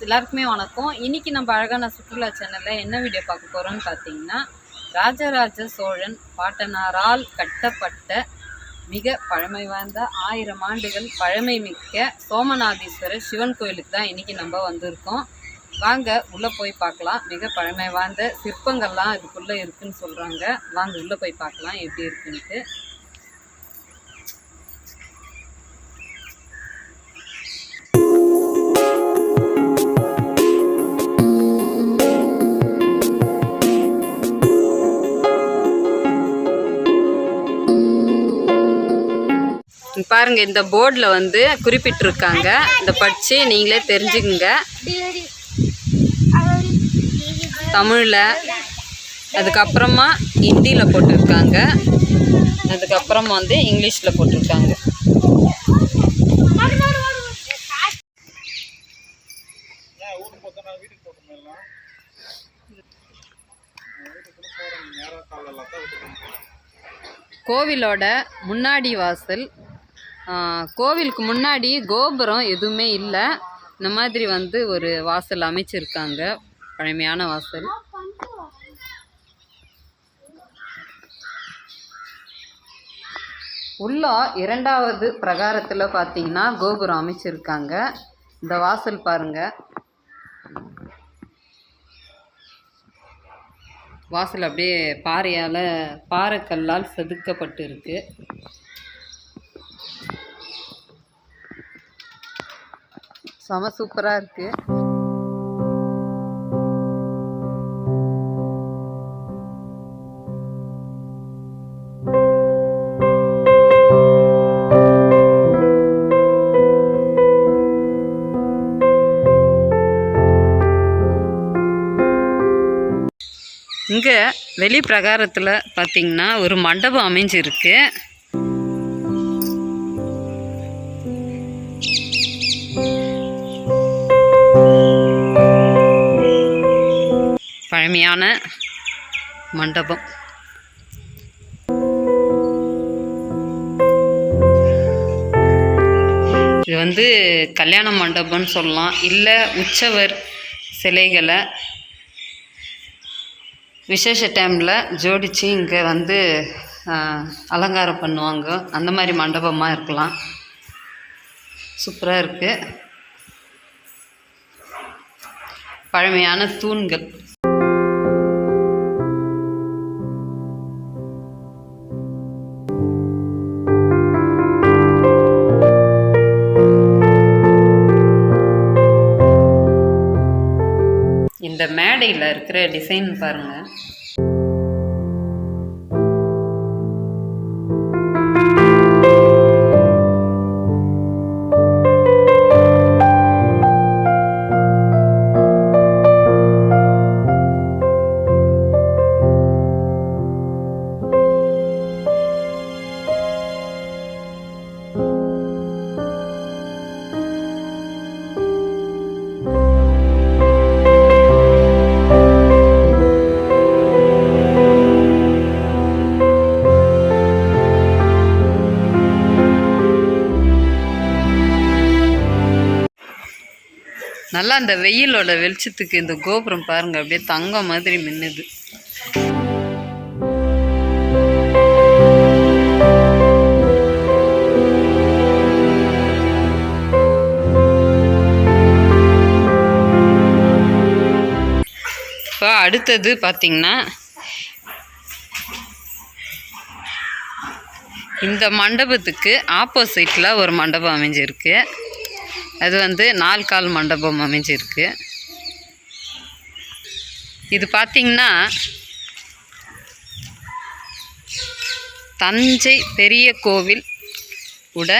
Friends எல்லாருக்குமே வணக்கம். இன்னைக்கு நம்ம அழகான சுற்றுலா சேனலில் என்ன வீடியோ பார்க்க போகிறோம்னு பார்த்தீங்கன்னா ராஜராஜ சோழன் பாட்டனாரால் கட்டப்பட்ட மிக பழமை வாய்ந்த ஆயிரம் ஆண்டுகள் பழமை மிக்க சோமநாதீஸ்வரர் சிவன் கோயிலுக்கு தான் இன்னைக்கு நம்ம வந்திருக்கோம். வாங்க உள்ளே போய் பார்க்கலாம். மிக பழமை வாய்ந்த சிற்பங்கள்லாம் இதுக்குள்ளே இருக்குன்னு சொல்கிறாங்க வாங்க உள்ளே போய் பார்க்கலாம் எப்படி இருக்குன்ட்டு பாருங்கள் பாருங்க இந்த போர்டில் வந்து குறிப்பிட்டிருக்காங்க. இந்த படிச்சு நீங்களே தெரிஞ்சுக்குங்க. தமிழில். அதுக்கப்புறமா ஹிந்தியில் போட்டிருக்காங்க. அதுக்கப்புறமா வந்து இங்கிலீஷில் போட்டிருக்காங்க. கோவிலோட முன்னாடி வாசல் கோவிலுக்கு முன்னாடி கோபுரம் எதுவுமே இல்லை. இந்த மாதிரி வந்து ஒரு வாசல் அமைச்சிருக்காங்க. பழமையான வாசல். உள்ள இரண்டாவது பிரகாரத்தில் பார்த்தீங்கன்னா கோபுரம் அமைச்சிருக்காங்க. இந்த வாசல் பாருங்க. வாசல் அப்படியே பாறையால் பாறைக்கல்லால் செதுக்கப்பட்டு இருக்குது செம சூப்பராக இருக்கு. இங்கே வெளி பிரகாரத்தில் பார்த்திங்கன்னா ஒரு மண்டபம் அமைஞ்சிருக்கு. பழமையான மண்டபம். இது வந்து கல்யாண மண்டபம்னு சொல்லலாம். இல்லை உற்சவர் சிலைகளை விசேஷ டைமில் ஜோடித்து இங்கே வந்து அலங்காரம் பண்ணுவாங்க. அந்த மாதிரி மண்டபமாக இருக்கலாம். சூப்பராக இருக்குது பழமையான தூண்கள். ஆடையில் இருக்கிற டிசைன் பாருங்கள் நல்லா அந்த வெயிலோட வெளிச்சத்துக்கு இந்த கோபுரம் பாருங்க அப்படியே தங்கம் மாதிரி மின்னுது. இப்போ அடுத்தது பார்த்தீங்கன்னா இந்த மண்டபத்துக்கு ஆப்போசிட்டில் ஒரு மண்டபம் அமைஞ்சிருக்கு. அது வந்து நாலு கால் மண்டபம் அமைஞ்சிருக்கு. இது பார்த்திங்கன்னா தஞ்சை பெரிய கோவில் உட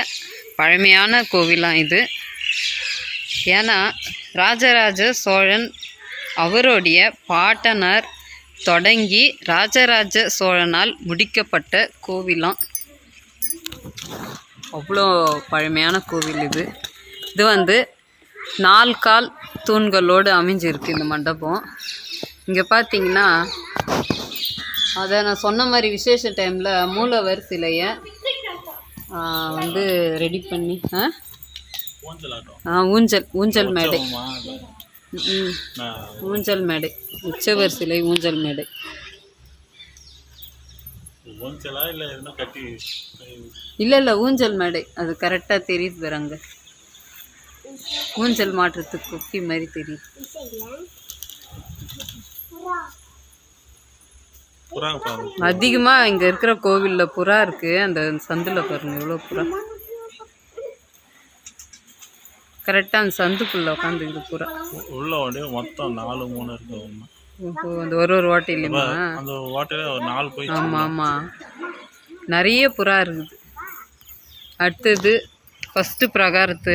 பழமையான கோவிலாம் இது. ஏன்னா ராஜராஜ சோழன் அவருடைய பாட்டனார் தொடங்கி ராஜராஜ சோழனால் முடிக்கப்பட்ட கோவிலாம் அவ்வளோ பழமையான கோவில் இது. இது வந்து நால் கால் தூண்களோடு அமைஞ்சிருக்கு இந்த மண்டபம். இங்கே பார்த்தீங்கன்னா அதை நான் சொன்ன மாதிரி விசேஷ டைமில் மூலவர் சிலையை வந்து ரெடி பண்ணி ஆ? ஊஞ்சல் ஊஞ்சல் ஊஞ்சல் மேடை. ஊஞ்சல் மேடை. உற்சவர் சிலை ஊஞ்சல் மேடை. இல்லை இல்லை இல்லை ஊஞ்சல் மேடை. அது கரெக்டாக தெரியுது வராங்க ஊஞ்சல் மாட்டுறதுக்கு குக்கி மாதிரி தெரியுது. அதிகமாக இங்கே இருக்கிற கோவிலில் புறா இருக்குது அந்த சந்தில் பாருங்க எவ்வளோ புறா. கரெக்டாக அந்த சந்துக்குள்ளே உட்காந்துக்குது புறா. உள்ள மொத்தம் நாலு மூணு இருக்கு ஓஹோ அந்த ஒரு ஒரு வாட்டிலையுமா? அந்த வாட்டையில ஒரு நாலு போய் ஆமாம் ஆமாம் நிறைய புறா இருக்குது. அடுத்தது ஃபஸ்ட்டு பிரகாரத்தை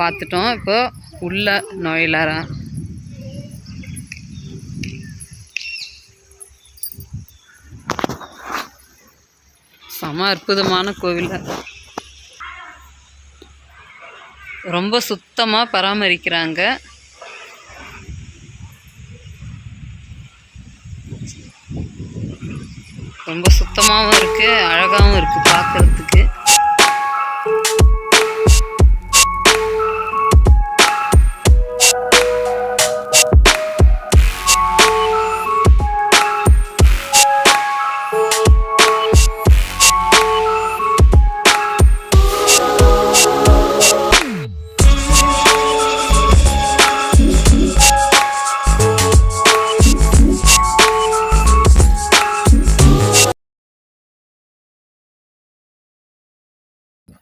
பார்த்துட்டோம். இப்போ உள்ள நுழையலாம் செம அற்புதமான கோவில் ரொம்ப சுத்தமாக பராமரிக்கிறாங்க. ரொம்ப சுத்தமாகவும் இருக்குது அழகாகவும் இருக்குது பார்க்குறதுக்கு.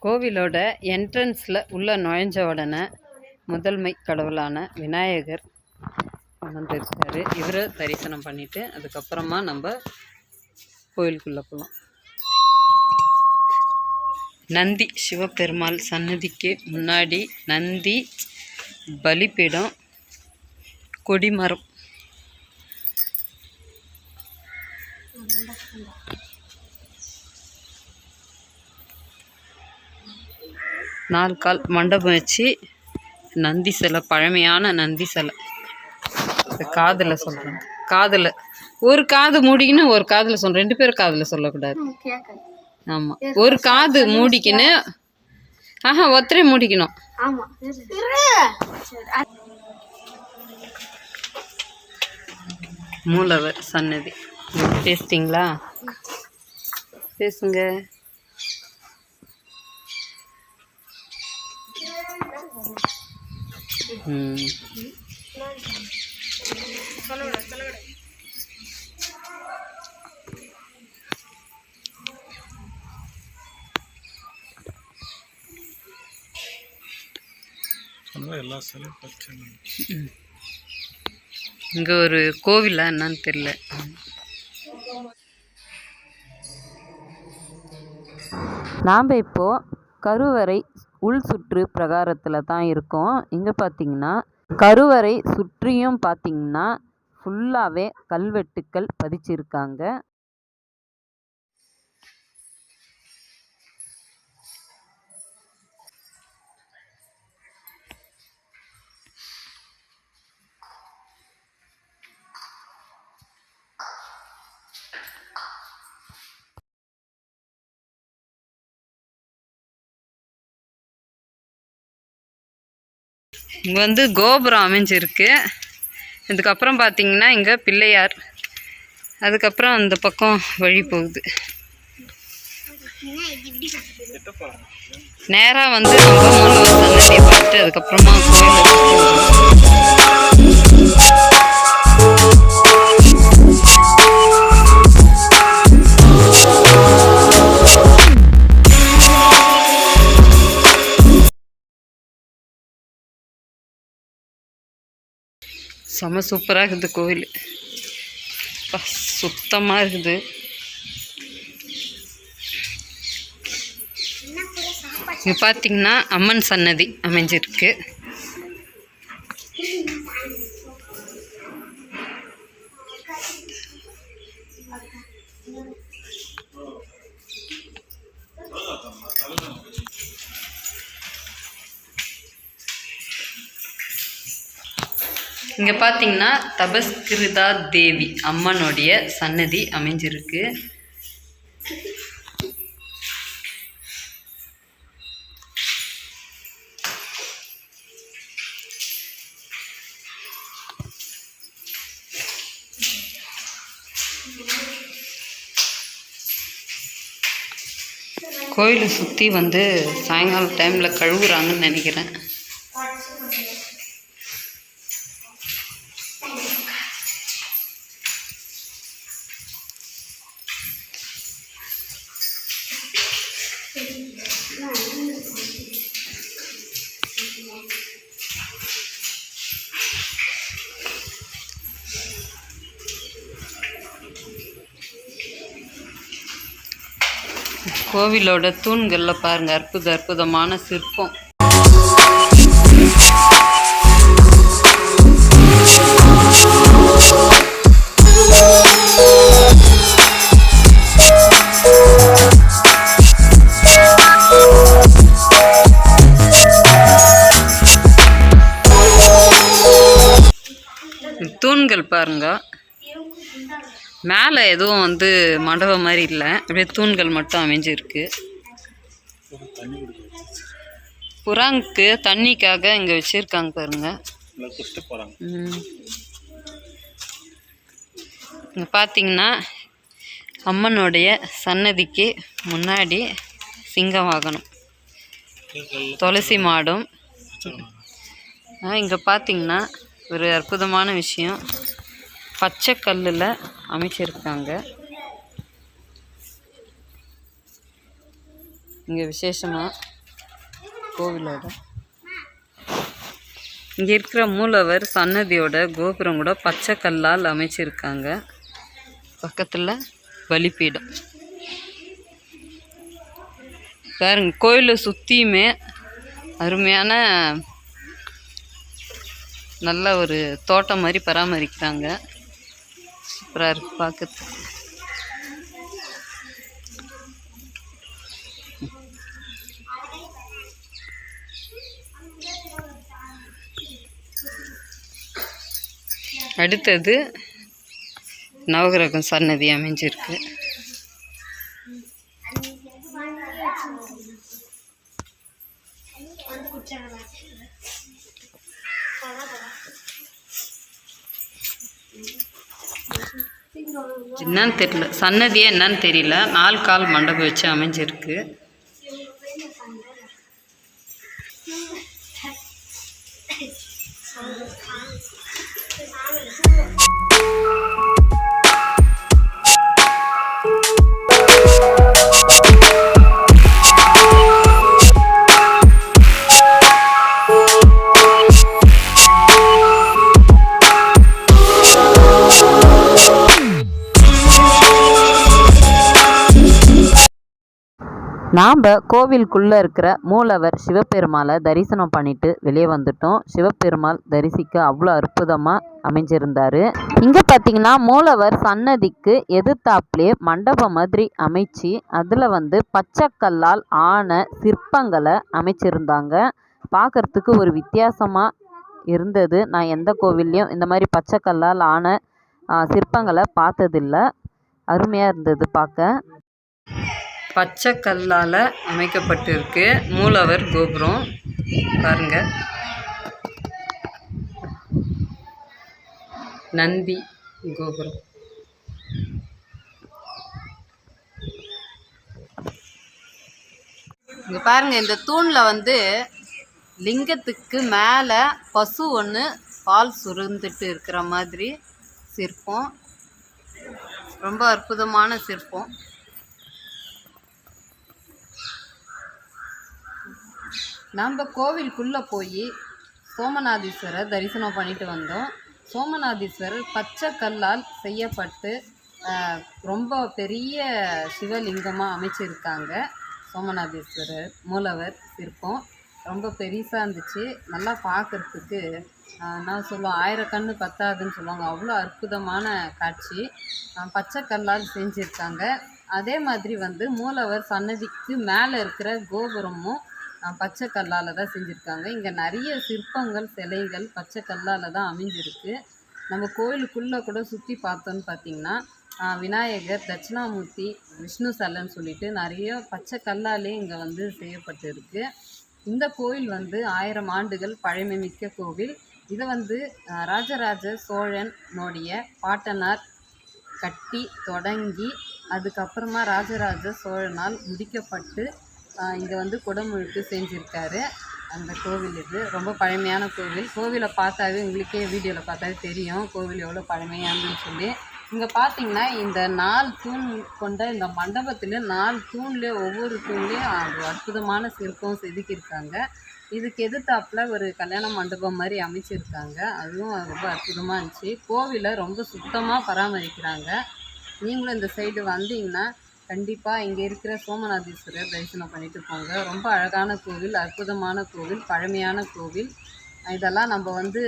கோவிலோட என்ட்ரன்ஸில் உள்ள நுழைஞ்ச உடனே முதன்மை கடவுளான விநாயகர் அமர்ந்திருக்காரு. இவரை தரிசனம் பண்ணிவிட்டு அதுக்கப்புறமா நம்ம கோயிலுக்குள்ளே போகலாம் நந்தி சிவபெருமாள் சன்னதிக்கு முன்னாடி நந்தி பலிப்பீடம் கொடிமரம் நாலு கால் மண்டபம் வச்சு நந்தி சிலை பழமையான நந்தி சிலை. காதில் சொல்கிறேன் காதில். ஒரு காது மூடிக்கின்னு ஒரு காதில் சொல்கிறேன் ரெண்டு பேரும் காதில் சொல்லக்கூடாது. ஆமாம் ஒரு காது மூடிக்கின்னு ஆஹா ஒத்தரை மூடிக்கணும். ஆமா. மூலவர் சன்னதி. பேசிட்டீங்களா பேசுங்க. இங்கே ஒரு கோவிலா என்னன்னு தெரியல. நாம் இப்போ கருவறை உள் சுற்று பிரகாரத்தில் தான் இருக்கும். இங்கே பார்த்தீங்கன்னா கருவறை சுற்றியும் பார்த்தீங்கன்னா ஃபுல்லாகவே கல்வெட்டுக்கள் பதிச்சிருக்காங்க. இங்கே வந்து கோபுரம் அமைஞ்சிருக்கு. இதுக்கப்புறம் பார்த்தீங்கன்னா இங்கே பிள்ளையார். அதுக்கப்புறம் அந்த பக்கம் வழி போகுது. நேராக வந்து நம்ம மூலவர் வந்து அதுக்கப்புறமா கோயிலுக்கு செம்ம சூப்பராக இருக்குது கோவில். சுத்தமாக இருக்குது. இங்கே பார்த்தீங்கன்னா அம்மன் சன்னதி அமைஞ்சிருக்கு. இங்கே பார்த்தீங்கன்னா தபஸ்கிருதா தேவி அம்மனுடைய சன்னதி அமைஞ்சிருக்கு. கோயிலை சுற்றி வந்து சாயங்காலம் டைமில் கழுவுறாங்கன்னு நினைக்கிறேன். கோவிலோட தூண்களில் பாருங்க அற்புத அற்புதமான சிற்பம். தூண்கள் பாருங்க. மேலே எதுவும் வந்து மண்டபம் மாதிரி இல்லை. அப்படியே தூண்கள் மட்டும் அமைஞ்சிருக்கு. புறாங்க்கு தண்ணிக்காக இங்கே வச்சுருக்காங்க பாருங்க. இங்கே பார்த்தீங்கன்னா அம்மனுடைய சன்னதிக்கு முன்னாடி சிங்க வாகனம். துளசி மாடும். இங்கே பார்த்தீங்கன்னா ஒரு அற்புதமான விஷயம். பச்சை கல்லில் அமைச்சிருக்காங்க. இங்கே விசேஷமாக கோவிலோட. இங்கே இருக்கிற மூலவர் சன்னதியோட கோபுரம் கூட பச்சை கல்லால் அமைச்சிருக்காங்க. பக்கத்தில் பலிப்பீடம் பாருங்க கோயிலை சுற்றியுமே அருமையான நல்ல ஒரு தோட்டம் மாதிரி பராமரிக்கிறாங்க. சூப்பராக இருக்குது பார்க்கறதுக்கு அடுத்தது நவகிரகம் சன்னதி அமைஞ்சிருக்கு. என்னன்னு தெரியல. சன்னதியே என்னன்னு தெரியல. நாலு கால் மண்டபம் வச்சு அமைஞ்சிருக்கு. நாம் கோவிலுக்குள்ளே இருக்கிற மூலவர் சிவபெருமாளை தரிசனம் பண்ணிட்டு வெளியே வந்துட்டோம். சிவபெருமாள் தரிசிக்க அவ்வளோ அற்புதமாக அமைஞ்சிருந்தார். இங்கே பார்த்தீங்கன்னா மூலவர் சன்னதிக்கு எதிர்த்தாப்புலேயே மண்டபம் மாதிரி அமைச்சு அதில் வந்து பச்சைக்கல்லால் ஆன சிற்பங்களை அமைச்சிருந்தாங்க. பார்க்கறதுக்கு ஒரு வித்தியாசமாக இருந்தது. நான் எந்த கோவில்லையும் இந்த மாதிரி பச்சைக்கல்லால் ஆன சிற்பங்களை பார்த்ததில்ல. அருமையாக இருந்தது பார்க்க. பச்சை கல்லால் அமைக்கப்பட்டிருக்கு. மூலவர் கோபுரம். பாருங்க. நந்தி கோபுரம். இங்க பாருங்க இந்த தூணில் வந்து லிங்கத்துக்கு மேலே பசு ஒன்று பால் சுருந்துட்டு இருக்கிற மாதிரி சிற்பம். ரொம்ப அற்புதமான சிற்பம். நம்ம கோவிலுக்குள்ளே போய் சோமநாதீஸ்வரர் தரிசனம் பண்ணிட்டு வந்தோம். சோமநாதீஸ்வரர் பச்சை கல்லால் செய்யப்பட்டு ரொம்ப பெரிய சிவலிங்கமாக அமைச்சிருக்காங்க. சோமநாதீஸ்வரர் மூலவர் சிற்பம். ரொம்ப பெருசாக இருந்துச்சு. நல்லா பார்க்குறதுக்கு நான் சொல்லுவோம் ஆயிரம் கண்ணு பத்தாதுன்னு சொல்லுவாங்க. அவ்வளோ அற்புதமான காட்சி. பச்சை கல்லால் செஞ்சுருக்காங்க. அதே மாதிரி வந்து மூலவர் சன்னதிக்கு மேலே இருக்கிற கோபுரமும் பச்சை கல்லால் தான் செஞ்சுருக்காங்க. இங்கே நிறைய சிற்பங்கள் சிலைகள் பச்சை கல்லால் தான் அமைஞ்சிருக்கு. நம்ம கோயிலுக்குள்ளே கூட சுற்றி பார்த்தோன்னு பார்த்தீங்கன்னா விநாயகர் தட்சிணாமூர்த்தி விஷ்ணு சல்லன்னு சொல்லிட்டு நிறைய பச்சை கல்லாலே இங்கே வந்து செய்யப்பட்டிருக்கு. இந்த கோயில் வந்து ஆயிரம் ஆண்டுகள் பழமைமிக்க கோவில். இதை வந்து ராஜராஜ சோழனுடைய பாட்டனார் கட்டி தொடங்கி அதுக்கப்புறமா ராஜராஜ சோழனால் முடிக்கப்பட்டு இங்கே வந்து குடமுழுக்கு செஞ்சுருக்காரு. அந்த கோவில் இது. ரொம்ப பழமையான கோவில். கோவிலை பார்த்தாவே உங்களுக்கே வீடியோவில் பார்த்தாவே தெரியும். கோவில் எவ்வளோ பழமையானதுன்னு சொல்லி. இங்கே பார்த்தீங்கன்னா இந்த நாலு தூண் கொண்ட இந்த மண்டபத்தில் நாலு தூண்லேயே ஒவ்வொரு தூண்லேயும் அது அற்புதமான சிற்பம் செதுக்கியிருக்காங்க. இதுக்கு எதிர்த்தாப்புல ஒரு கல்யாண மண்டபம் மாதிரி அமைச்சிருக்காங்க. அதுவும் ரொம்ப அற்புதமாக இருந்துச்சு. கோவிலை ரொம்ப சுத்தமாக பராமரிக்கிறாங்க. நீங்களும் இந்த சைடு வந்தீங்கன்னா கண்டிப்பாக இங்கே இருக்கிற சோமநாதீஸ்வரர் தரிசனம் பண்ணிட்டு போங்க. ரொம்ப அழகான கோவில் அற்புதமான கோவில் பழமையான கோவில். இதெல்லாம் நம்ம வந்து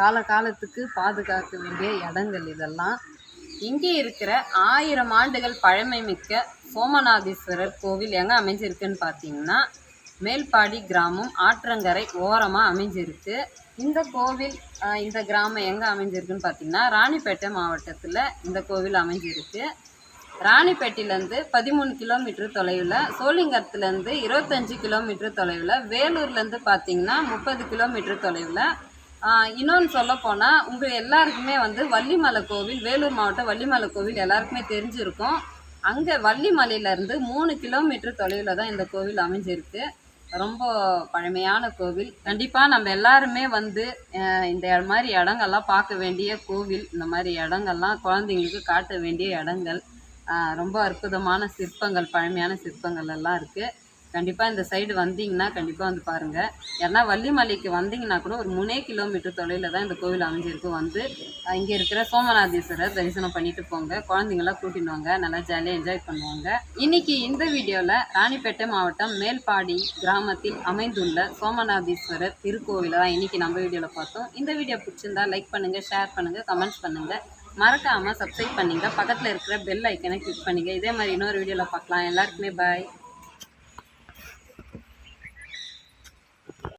கால காலத்துக்கு பாதுகாக்க வேண்டிய இடங்கள் இதெல்லாம். இங்கே இருக்கிற ஆயிரம் ஆண்டுகள் பழமை மிக்க சோமநாதீஸ்வரர் கோவில் எங்கே அமைஞ்சிருக்குன்னு பார்த்தீங்கன்னா மேல்பாடி கிராமம் ஆற்றங்கரை ஓரமாக அமைஞ்சிருக்கு. இந்த கோவில் இந்த கிராமம் எங்கே அமைஞ்சிருக்குன்னு பார்த்தீங்கன்னா ராணிப்பேட்டை மாவட்டத்தில் இந்த கோவில் அமைஞ்சிருக்கு. ராணிப்பேட்டையிலேருந்து பதிமூணு கிலோமீட்டர் தொலைவில் சோளிங்கத்துலேருந்து இருபத்தஞ்சி கிலோமீட்டர் தொலைவில் வேலூர்லேருந்து பார்த்தீங்கன்னா முப்பது கிலோமீட்டர் தொலைவில். இன்னொன்று சொல்ல போனால் உங்கள் எல்லாருக்குமே வந்து வள்ளிமலை கோவில் வேலூர் மாவட்டம் வள்ளிமலை கோவில் எல்லாருக்குமே தெரிஞ்சிருக்கும். அங்கே வள்ளிமலையிலேருந்து மூணு கிலோமீட்டர் தொலைவில் தான் இந்த கோவில் அமைஞ்சிருக்கு. ரொம்ப பழமையான கோவில். கண்டிப்பாக நம்ம எல்லாருமே வந்து இந்த மாதிரி இடங்கள்லாம் பார்க்க வேண்டிய கோவில். இந்த மாதிரி இடங்கள்லாம் குழந்தைங்களுக்கு காட்ட வேண்டிய இடங்கள். ரொம்ப அற்புதமான சிற்பங்கள் பழமையான சிற்பங்கள் எல்லாம் இருக்குது கண்டிப்பாக இந்த சைடு வந்தீங்கன்னா கண்டிப்பாக வந்து பாருங்கள் ஏன்னா வள்ளிமலைக்கு வந்தீங்கன்னா கூட ஒரு மூணே கிலோமீட்டர் தொலைவில் தான் இந்த கோவில் அமைஞ்சிருக்கு வந்து இங்கே இருக்கிற சோமநாதீஸ்வரர் தரிசனம் பண்ணிட்டு போங்க. குழந்தைங்களாம் கூட்டின்னு வாங்க நல்லா ஜாலியாக என்ஜாய் பண்ணுவாங்க. இன்னைக்கு இந்த வீடியோவில் ராணிப்பேட்டை மாவட்டம் மேல்பாடி கிராமத்தில் அமைந்துள்ள சோமநாதீஸ்வரர் திருக்கோவிலை தான் இன்னைக்கு நம்ம வீடியோவில் பார்த்தோம். இந்த வீடியோ பிடிச்சிருந்தா லைக் பண்ணுங்கள் ஷேர் பண்ணுங்கள் கமெண்ட்ஸ் பண்ணுங்கள் மறக்காமல் சப்ஸ்கிரைப் பண்ணிங்க. பக்கத்தில் இருக்கிற பெல் ஐக்கனை கிளிக் பண்ணிங்க. இதே மாதிரி இன்னொரு வீடியோவில் பார்க்கலாம். எல்லாருக்குமே பாய்